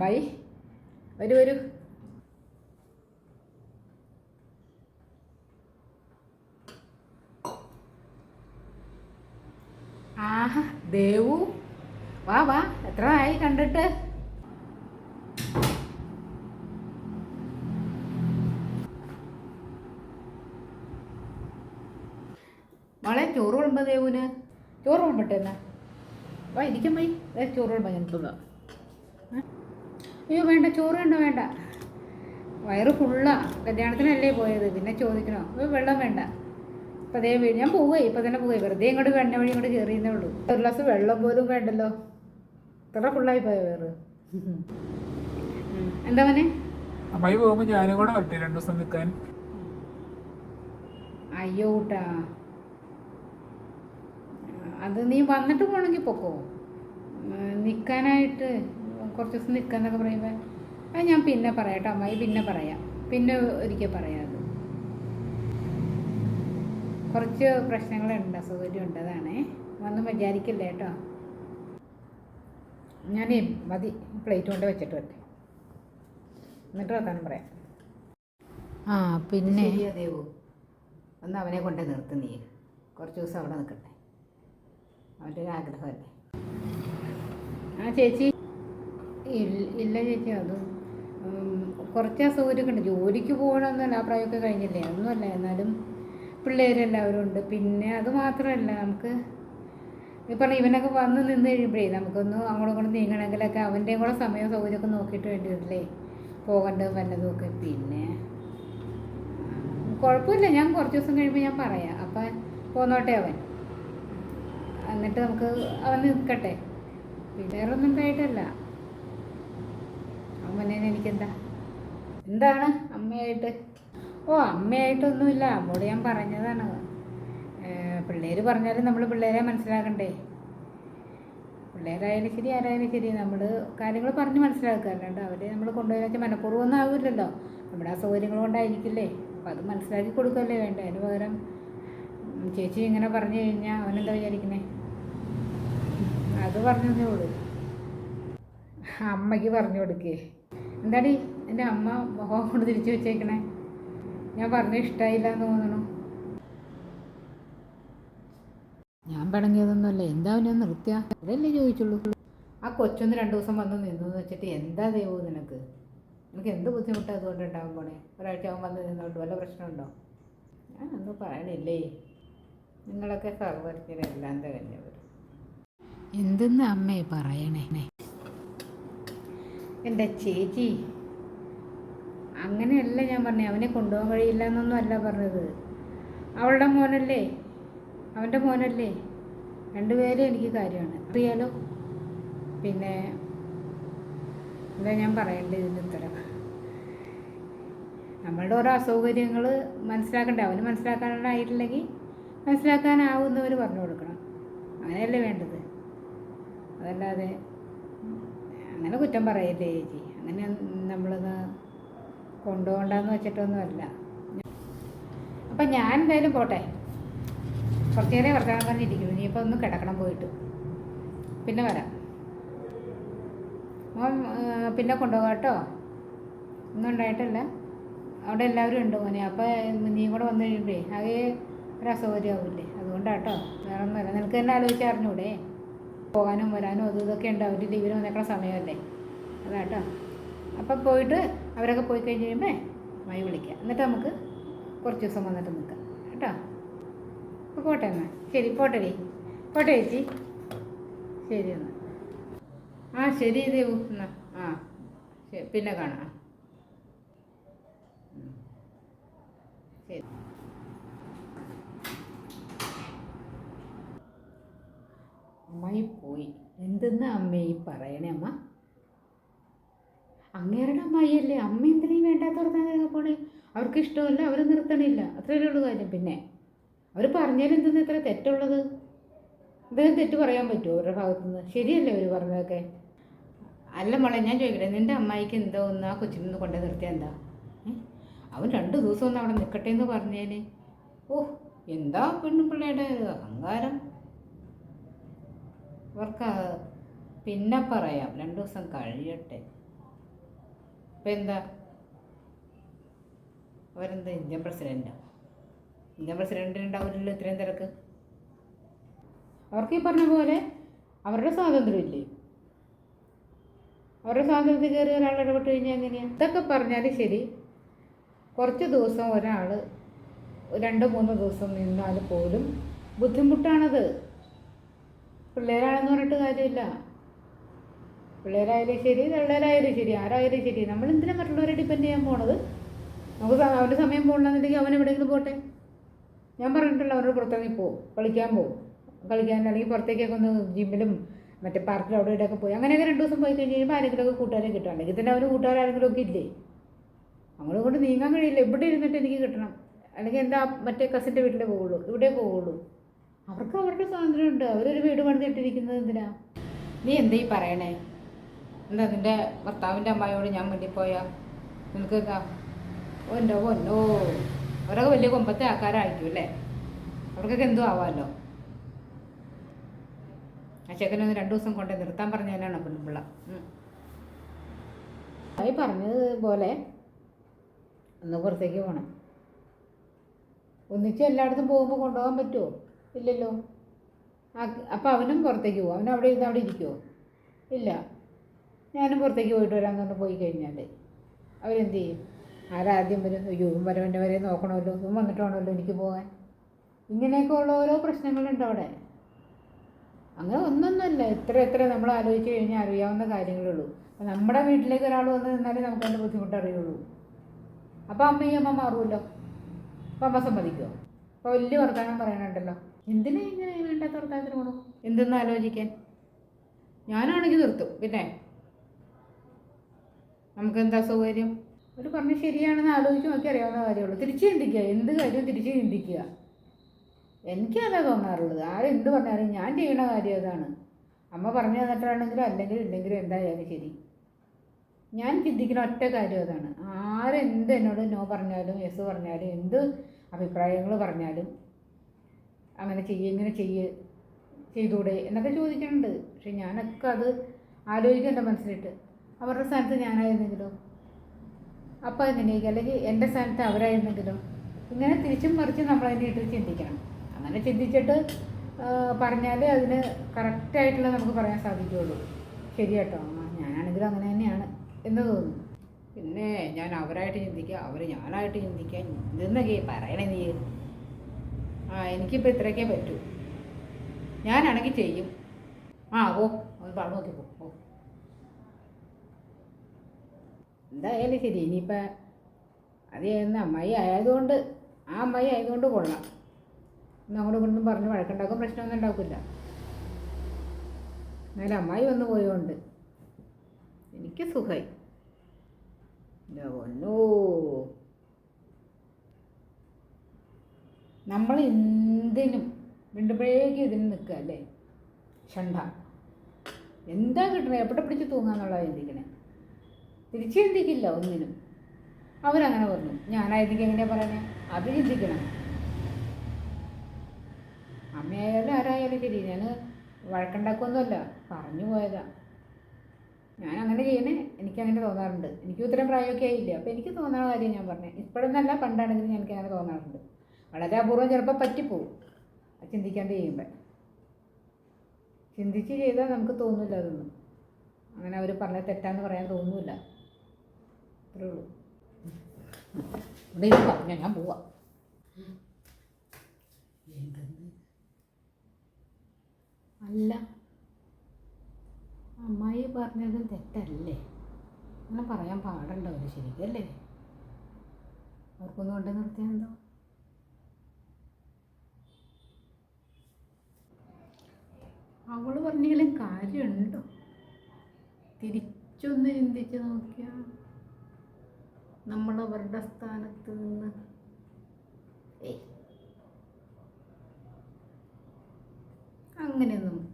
By. വരൂ വരൂ. ആഹാ ദേവു. വാ വാ എത്ര ആയി കണ്ടിട്ട്? മോളെ ചോറ് വിളുമ്പോ ദേവുന് ചോറ് വിളുമ്പട്ടെ എന്നാ. വാ ഇരിക്കാൻ പോയി ചോറ് വിളുമ്പോ ഞാൻ തിന്നാം? അയ്യോ വേണ്ട ചോറ് വേണ്ട വേണ്ട. വയറ് ഫുള്ളാ. കല്യാണത്തിനല്ലേ പോയത്? പിന്നെ ചോദിക്കണോ? അയ്യോ വെള്ളം വേണ്ട. ഇപ്പം അതേ വീട് ഞാൻ പോവുകയെ. ഇപ്പം തന്നെ പോവുകയെ. വെറുതെ ഇങ്ങോട്ട് വെണ്ണ വഴി ഇങ്ങോട്ട് കയറിയെന്നേ ഉള്ളൂ. ഒരു ഗ്ലാസ് വെള്ളം പോലും വേണ്ടല്ലോ. ഇത്ര ഫുള്ളായി പോയ വേറ്. എന്താ മോനെ? അമ്മായി പോകുമ്പോൾ ഞാനും കൂടെ വരട്ടെ രണ്ടു ദിവസം നിൽക്കാൻ അയ്യോ കൂട്ടാ അത് നീ വന്നിട്ട് പോകണമെങ്കിൽ പൊക്കോ. നിൽക്കാനായിട്ട് കുറച്ച് ദിവസം നിൽക്കാന്നൊക്കെ പറയുമ്പോൾ അത് ഞാൻ പിന്നെ പറയാം കേട്ടോ അമ്മായി പിന്നെ പറയാം. പിന്നെ ഒരിക്കൽ പറയാം അത് കുറച്ച് പ്രശ്നങ്ങളുണ്ട് അസൗകര്യം ഉണ്ട് അതാണേ. ഒന്നും വിചാരിക്കില്ല കേട്ടോ. ഞാനേ മതി പ്ലേറ്റ് കൊണ്ട് വെച്ചിട്ട് വരട്ടെ. എന്നിട്ട് വർത്താനം പറയാം. ആ പിന്നെ? ദേവു ഒന്ന് അവനെ കൊണ്ട് നിർത്ത് നീ. കുറച്ച് ദിവസം അവിടെ നിൽക്കട്ടെ. അവന്റെ ഒരു ആഗ്രഹമല്ലേ? ആ ചേച്ചി. ഇല്ല ചേച്ചി അത്. കുറച്ച് അസൗകര്യമൊക്കെ ഉണ്ട്. ജോലിക്ക് പോകണമെന്നല്ല ആ പ്രായമൊക്കെ കഴിഞ്ഞില്ലേ? ഒന്നുമല്ല എന്നാലും പിള്ളേരെല്ലാവരും ഉണ്ട്. പിന്നെ അത് മാത്രമല്ല നമുക്ക് ഈ ഇവനൊക്കെ വന്ന് നിന്ന് കഴിയുമ്പോഴേ നമുക്കൊന്ന് അങ്ങോട്ടും ഇങ്ങോട്ടും നീങ്ങണമെങ്കിലൊക്കെ അവന്റെയും കൂടെ സമയം സൗകര്യമൊക്കെ നോക്കിയിട്ട് വേണ്ടി വരില്ലേ പോകേണ്ടതും വല്ലതും ഒക്കെ. പിന്നെ കുഴപ്പമില്ല. ഞാൻ കുറച്ച് ദിവസം കഴിയുമ്പോൾ ഞാൻ പറയാം. അപ്പം പോന്നോട്ടെ അവൻ. എന്നിട്ട് നമുക്ക് അവൻ നിൽക്കട്ടെ. പിന്നെ ഒന്നും ഉണ്ടായിട്ടല്ല. അവനെ എനിക്കെന്താ? എന്താണ് അമ്മയായിട്ട്? ഓ അമ്മയായിട്ടൊന്നുമില്ല. അമ്മോട് ഞാൻ പറഞ്ഞതാണ്. പിള്ളേർ പറഞ്ഞാലും നമ്മൾ പിള്ളേരെ മനസ്സിലാക്കണ്ടേ? പിള്ളേരായാലും ശരി ആരായാലും ശരി നമ്മൾ കാര്യങ്ങൾ പറഞ്ഞ് മനസ്സിലാക്കുക അല്ലാണ്ട് അവരെ നമ്മൾ കൊണ്ടുപോയി വെച്ചാൽ മനഃപൂർവമൊന്നും ആവില്ലല്ലോ. നമ്മുടെ അസൗകര്യങ്ങൾ കൊണ്ടായിരിക്കില്ലേ? അപ്പം അത് മനസ്സിലാക്കി കൊടുക്കല്ലേ വേണ്ട? അതിന് പകരം ചേച്ചി ഇങ്ങനെ പറഞ്ഞു കഴിഞ്ഞാൽ അവനെന്താ വിചാരിക്കണേ അത് പറഞ്ഞതേ ഉള്ളൂ. അമ്മയ്ക്ക് പറഞ്ഞു കൊടുക്കേ. എന്താടി എന്റെ അമ്മ മുഖം കൊണ്ട് തിരിച്ചു വെച്ചേക്കണേ? ഞാൻ പറഞ്ഞ ഇഷ്ടമായില്ല എന്ന് തോന്നണു. ഞാൻ പിണങ്ങിയതൊന്നുമല്ല എന്താ അവനെ നിർത്തിയ? അതല്ലേ ചോദിച്ചുള്ളൂ. ആ കൊച്ചൊന്ന് രണ്ട് ദിവസം വന്ന് നിന്നു വെച്ചിട്ട് എന്താ ദൈവം നിനക്ക്? നിനക്ക് എന്ത് ബുദ്ധിമുട്ടാണ് അതുകൊണ്ട് ഉണ്ടാകും പോണേ? ഒരാഴ്ച അവൻ വന്ന് നിന്നോണ്ട് വല്ല പ്രശ്നമുണ്ടോ? ഞാൻ ഒന്നും പറയണില്ലേ? നിങ്ങളൊക്കെ സർവജ്ഞരെല്ലാം തികഞ്ഞവർ എന്തെന്ന് അമ്മയെ പറയണേ? എന്റെ ചേച്ചി. അങ്ങനെയല്ല ഞാൻ പറഞ്ഞത് അവനെ കൊണ്ടുപോകാൻ കഴിയില്ല എന്നൊന്നും അല്ല പറഞ്ഞത്. അവളുടെ മോനല്ലേ? അവന്റെ മോനല്ലേ? രണ്ടുപേരും എനിക്ക് കാര്യമാണ്. അറിയാലോ? പിന്നെ എന്താ ഞാൻ പറയേണ്ടത് ഇതിന്റെ ഉത്തരം? നമ്മളുടെ ഓരോ അസൗകര്യങ്ങൾ മനസ്സിലാക്കണ്ടേ? അവന് മനസ്സിലാക്കാനായിട്ടില്ലെങ്കിൽ മനസ്സിലാക്കാനാവുന്നവർ പറഞ്ഞു കൊടുക്കണം. അങ്ങനെയല്ലേ വേണ്ടത്? അതല്ലാതെ അങ്ങനെ കുറ്റം പറയല്ലേ ചേച്ചി. അങ്ങനെ നമ്മളത് കൊണ്ടുപോകണ്ടെന്ന് വെച്ചിട്ടൊന്നുമല്ല. അപ്പം ഞാൻ എന്തായാലും പോട്ടെ. കുറച്ച് നേരം വർത്തമാനം പറഞ്ഞിരിക്കുന്നു ഇനിയിപ്പോൾ ഒന്ന് കിടക്കണം പോയിട്ട്. പിന്നെ വരാം. മോൻ പിന്നെ കൊണ്ടുപോകാം കേട്ടോ. ഒന്നും ഉണ്ടായിട്ടല്ല. അവിടെ എല്ലാവരും ഉണ്ട് മോനെ. അപ്പോൾ നീ കൂടെ വന്നു കഴിയുമ്പോഴേ ആകെ ഒരു അസൗകര്യമാവില്ലേ? അതുകൊണ്ടാട്ടോ. വേറെ ഒന്നുമല്ല നിനക്ക് തന്നെ ആലോചിച്ച് അറിഞ്ഞൂടെ? പോകാനും വരാനും അതും ഇതൊക്കെ ഉണ്ട്. അവർ ലീവിന് വന്നേക്കണ സമയമല്ലേ? അതാട്ടോ. അപ്പം പോയിട്ട് അവരൊക്കെ പോയി കഴിഞ്ഞ് കഴിയുമ്പോൾ മായി വിളിക്കുക എന്നിട്ട് നമുക്ക് കുറച്ച് ദിവസം വന്നിട്ട് നിൽക്കാം. കേട്ടോ? അപ്പോൾ പോട്ടെ എന്നാൽ ശരി പോട്ടെ ഡി. പോട്ടെ ചേച്ചി. ശരി എന്നാൽ ആ ശരി ദേവു. എന്നാൽ ആ പിന്നെ കാണാം ഉം. ശരി അമ്മായി പോയി. എന്തെന്നാ അമ്മ ഈ പറയണേ അമ്മ? അങ്ങേരുടെ അമ്മായിയല്ലേ. അമ്മ എന്തിനീ വേണ്ടാത്തവർക്കാ പോണേ? അവർക്ക് ഇഷ്ടമല്ല അവർ നിർത്തണില്ല. അത്രയല്ലേ ഉള്ളൂ കാര്യം. പിന്നെ അവർ പറഞ്ഞാലും എന്തെന്ന് ഇത്ര തെറ്റുള്ളത്? അദ്ദേഹം തെറ്റ് പറയാൻ പറ്റുമോ അവരുടെ ഭാഗത്തുനിന്ന്? ശരിയല്ലേ അവർ പറഞ്ഞതൊക്കെ? അല്ല മോളെ ഞാൻ ചോദിക്കട്ടെ നിന്റെ അമ്മായിക്ക് എന്തോ ഒന്ന് ആ കൊച്ചിനൊന്ന് കൊണ്ടു നിർത്തിയാൽ എന്താ? അവൻ രണ്ട് ദിവസം ഒന്ന് അവിടെ നിൽക്കട്ടെ എന്ന് പറഞ്ഞേന്. ഓ എന്താ പെണ്ണും പിള്ളേരുടെ അഹങ്കാരം? അവർക്ക് പിന്നെ പറയാം. രണ്ട് ദിവസം കഴിയട്ടെ. ഇപ്പം എന്താ? അവരെന്താ ഇന്ത്യൻ പ്രസിഡന്റാ ഇന്ത്യൻ പ്രസിഡന്റിന് ഉണ്ടാവില്ലല്ലോ ഇത്രയും തിരക്ക്? അവർക്ക് ഈ പറഞ്ഞ പോലെ അവരുടെ സ്വാതന്ത്ര്യമില്ലേ? അവരുടെ സ്വാതന്ത്ര്യത്തിൽ കയറി ഒരാൾ ഇടപെട്ട് കഴിഞ്ഞാൽ എങ്ങനെയാണ് ഇതൊക്കെ പറഞ്ഞാൽ ശരി. കുറച്ച് ദിവസം ഒരാൾ രണ്ട് മൂന്ന് ദിവസം നിന്നാൽ പോലും ബുദ്ധിമുട്ടാണത്. പിള്ളേരാണെന്ന് പറഞ്ഞിട്ട് കാര്യമില്ല. പിള്ളേരായാലും ശരി തള്ളേരായാലും ശരി ആരായാലും ശരി. നമ്മൾ എന്തിനാ മറ്റുള്ളവരെ ഡിപ്പെൻഡ് ചെയ്യാൻ പോണത്? നമുക്ക് അവന്റെ സമയം പോകണമെന്നുണ്ടെങ്കിൽ അവൻ എവിടെയെങ്കിലും പോട്ടെ? ഞാൻ പറഞ്ഞിട്ടുള്ള അവരോട് പുറത്തിറങ്ങി പോകും കളിക്കാൻ പോകും കളിക്കാൻ അല്ലെങ്കിൽ പുറത്തേക്കൊക്കെ ഒന്ന് ജിമ്മിലും മറ്റേ പാർക്കിലും അവിടെ ഇവിടെയൊക്കെ പോയി. അങ്ങനെയൊക്കെ രണ്ട് ദിവസം പോയി കഴിഞ്ഞ് കഴിയുമ്പോൾ ആരെങ്കിലുമൊക്കെ കൂട്ടുകാരെ കിട്ടും. അല്ലെങ്കിൽ തന്നെ അവന് കൂട്ടുകാരെങ്കിലും ഒക്കെ ഇല്ലേ? അങ്ങോട്ട് കൊണ്ട് നീങ്ങാൻ കഴിയില്ല. എവിടെ ഇരുന്നിട്ട് എനിക്ക് കിട്ടണം? അല്ലെങ്കിൽ എന്റെ മറ്റേ കസിന്റെ വീട്ടിലേ പോവുള്ളൂ. ഇവിടെ പോവുള്ളൂ. അവർക്ക് അവരുടെ സ്വാതന്ത്ര്യമുണ്ട്. അവരൊരു വീട് പണിതിട്ടിരിക്കുന്നത് എന്തിനാ? നീ എന്താ ഈ പറയണേ? എന്താ നിന്റെ ഭർത്താവിന്റെ അമ്മായിയോട് ഞാൻ വേണ്ടി പോയാ നിനക്ക് ഒന്നോ ഒന്നോ അവരൊക്കെ വലിയ കൊമ്പത്തെ ആൾക്കാരായിരിക്കും അല്ലേ? അവർക്കൊക്കെ എന്തോ ആവാമല്ലോ ആ ചെക്കനൊന്ന് രണ്ട് ദിവസം കൊണ്ടേ നിർത്താൻ പറഞ്ഞതിനാണ് പെണ്ണുപിള്ള ആയി പറഞ്ഞതുപോലെ ഒന്ന് പുറത്തേക്ക് പോകണം ഒന്നിച്ച് എല്ലായിടത്തും പോകുമ്പോൾ കൊണ്ടുപോകാൻ പറ്റുമോ ഇല്ലല്ലോ. ആ അപ്പോൾ അവനും പുറത്തേക്ക് പോകും അവൻ അവിടെ ഇരുന്ന് അവിടെ ഇരിക്കുമോ ഇല്ല. ഞാനും പുറത്തേക്ക് പോയിട്ട് വരാൻ തന്നെ പോയി കഴിഞ്ഞാൽ അവരെന്ത് ചെയ്യും? ആരാദ്യം വരും അയ്യോ വരവന്റെ വരെ നോക്കണമല്ലോ. ഇവൻ വന്നിട്ട് വേണമല്ലോ എനിക്ക് പോകാൻ. ഇങ്ങനെയൊക്കെ ഉള്ള ഓരോ പ്രശ്നങ്ങളുണ്ട് അവിടെ. അങ്ങനെ ഒന്നൊന്നുമല്ല. എത്ര എത്ര നമ്മൾ ആലോചിച്ച് കഴിഞ്ഞാൽ അറിയാവുന്ന കാര്യങ്ങളേ ഉള്ളൂ അപ്പം നമ്മുടെ വീട്ടിലേക്ക് ഒരാൾ വന്ന് നിന്നാലേ നമുക്ക് അതിന്റെ ബുദ്ധിമുട്ട് അറിയുള്ളൂ. അപ്പോൾ അമ്മയും അമ്മ മാറുമല്ലോ അപ്പം അമ്മ സമ്മതിക്കുമോ അപ്പോൾ വലിയ വർത്തമാനം പറയാനുണ്ടല്ലോ. എന്തിനാ ഇങ്ങനെ വേണ്ടാത്ത വർത്തമാനത്തിന് പോണു എന്തെന്ന് ആലോചിക്കാൻ? ഞാനാണെങ്കിൽ നിർത്തും പിന്നെ? നമുക്കെന്താ സൗകര്യം? അവർ പറഞ്ഞ് ശരിയാണെന്ന് ആലോചിച്ച് നോക്കി അറിയാവുന്ന കാര്യമുള്ളൂ തിരിച്ച് ചിന്തിക്കുക എന്ത് കാര്യവും തിരിച്ച് ചിന്തിക്കുക. എനിക്കതാ തോന്നാറുള്ളത്. ആരെന്ത് പറഞ്ഞാലും ഞാൻ ചെയ്യണ കാര്യം അതാണ്. അമ്മ പറഞ്ഞു തന്നിട്ടാണെങ്കിലും അല്ലെങ്കിൽ ഇല്ലെങ്കിലും എന്തായാലും ശരി. ഞാൻ ചിന്തിക്കുന്ന ഒറ്റ കാര്യം അതാണ്. ആരെന്ത് എന്നോട് നോ പറഞ്ഞാലും യെസ് പറഞ്ഞാലും എന്ത് അഭിപ്രായങ്ങൾ പറഞ്ഞാലും അങ്ങനെ ചെയ്യ് ഇങ്ങനെ ചെയ്യ് ചെയ്തൂടെ എന്നൊക്കെ ചോദിക്കുന്നുണ്ട്. പക്ഷെ ഞാനൊക്കെ അത് ആലോചിക്കും എന്റെ മനസ്സിലിട്ട്. അവരുടെ സ്ഥാനത്ത് ഞാനായിരുന്നെങ്കിലോ. അപ്പോൾ എങ്ങനെയൊക്കെ അല്ലെങ്കിൽ എന്റെ സ്ഥാനത്ത് അവരായിരുന്നെങ്കിലോ. ഇങ്ങനെ തിരിച്ചും മറിച്ചും നമ്മളതിനെ ഇട്ട് ചിന്തിക്കണം. അങ്ങനെ ചിന്തിച്ചിട്ട് പറഞ്ഞാലേ അതിന് കറക്റ്റായിട്ടുള്ള നമുക്ക് പറയാൻ സാധിക്കുകയുള്ളൂ. ശരി കേട്ടോ. ആ ഞാനാണെങ്കിലും അങ്ങനെ തന്നെയാണ് എന്ന് തോന്നുന്നു. പിന്നെ ഞാൻ അവരായിട്ട് ചിന്തിക്കുക അവർ ഞാനായിട്ട് ചിന്തിക്കുക ഇതെന്നൊക്കെ പറയണേ നീ? ആ എനിക്കിപ്പോൾ ഇത്രയൊക്കെ പറ്റൂ. ഞാനാണെങ്കിൽ ചെയ്യും. ആ ഓ ഒന്ന് പറഞ്ഞു നോക്കി പോ എന്തായാലും ശരി ഇനിയിപ്പോൾ അത് ചെയ്യുന്ന അമ്മായി ആയതുകൊണ്ട് ആ അമ്മായി ആയതുകൊണ്ട് കൊള്ളാം. അങ്ങോട്ടും ഇങ്ങോട്ടും പറഞ്ഞ് വഴക്കുണ്ടാക്കും പ്രശ്നമൊന്നും ഉണ്ടാക്കില്ല. എന്നാലും അമ്മായി വന്ന് പോയതുകൊണ്ട് എനിക്ക് സുഖമായി എന്റെ പൊന്നോ നമ്മൾ എന്തിനും വീണ്ടുമ്പോഴേക്കും ഇതിന് നിൽക്കുക അല്ലേ? ഷണ്ട. എന്താ കിട്ടണേ? എവിടെ പിടിച്ച് തൂങ്ങാന്നുള്ള ചിന്തിക്കണേ. തിരിച്ച് ചിന്തിക്കില്ല ഒന്നിനും. അവരങ്ങനെ പറഞ്ഞു. ഞാനായിരിക്കും എങ്ങനെയാ പറയണേ? അത് ചിന്തിക്കണം. അമ്മയായാലും ആരായാലും ശരി. ഞാൻ വഴക്കുണ്ടാക്കുമൊന്നുമല്ല പറഞ്ഞു പോയതാ. ഞാൻ അങ്ങനെ ചെയ്യണേ. എനിക്കങ്ങനെ തോന്നാറുണ്ട്. എനിക്ക് ഇത്രയും പ്രായമൊക്കെ ആയില്ല? അപ്പോൾ എനിക്ക് തോന്നുന്ന കാര്യം ഞാൻ പറഞ്ഞത് ഇപ്പോഴൊന്നല്ല പണ്ടാണെങ്കിലും എനിക്ക് അങ്ങനെ തോന്നാറുണ്ട്. വളരെ അപൂർവം ചിലപ്പോൾ പറ്റിപ്പോവും. ചിന്തിക്കാണ്ട് ചെയ്യുമ്പോൾ ചിന്തിച്ച് ചെയ്താൽ നമുക്ക് തോന്നില്ല അതൊന്നും. അങ്ങനെ അവർ പറഞ്ഞ തെറ്റാന്ന് പറയാൻ തോന്നില്ല. അത്രേ ഉള്ളൂ. ഇവിടെ ഇത് പറഞ്ഞ ഞാൻ പോവാം. അല്ല. അമ്മായി പറഞ്ഞത് തെറ്റല്ലേ? അങ്ങനെ പറയാൻ പാടുണ്ടോ അവർ ശരിക്കല്ലേ? അവർക്കൊന്നും കൊണ്ട് നിർത്തിയാൽ എന്തോ? അവൾ പറഞ്ഞാലും കാര്യമുണ്ടോ? തിരിച്ചൊന്ന് ചിന്തിച്ച് നോക്കിയാൽ നമ്മൾ അവരുടെ സ്ഥാനത്ത് നിന്ന്. അങ്ങനെയൊന്നും